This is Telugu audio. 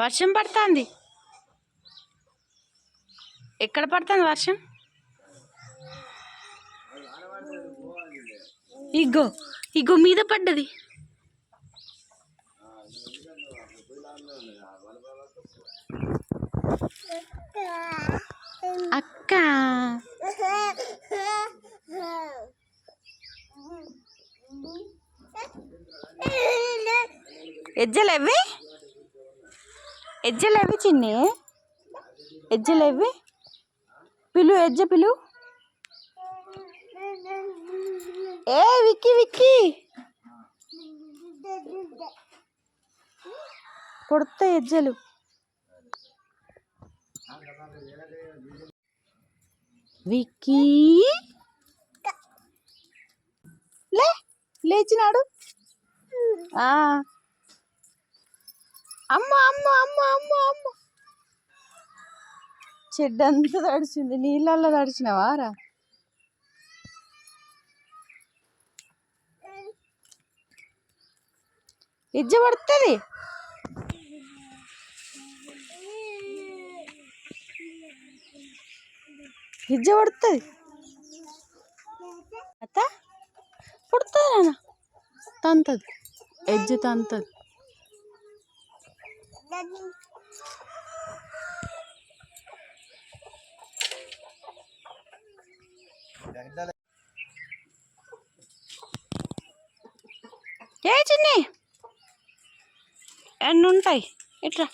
వర్షం పడుతుంది. ఎక్కడ పడుతుంది వర్షం? ఇగో ఇగో మీద పడ్డది. అక్క. ఎజ్జలేవి ఎజ్జలేవి చిన్ని? ఎజ్జలేవి? పిలు ఎజ్జ పిలు. ఏ విక్కి విక్కీ. పొడత ఎజ్జలు. విక్కీ. లే లేచినాడు. ఆ. అమ్మ అమ్మ అమ్మ అమ్మ అమ్మ. చెడ్డంతా తడిచింది. నీళ్ళల్లో తడిచినవా? రా. ఇజ్జ పడుతుంది. ఇజ్జ పడుతుంది. అత్త పుడుతుంది నాన్న? తంతది. ఎజ్జ తంతది. ఏ చిన్ని ఎన్ని ఉంటాయి ఇట్లా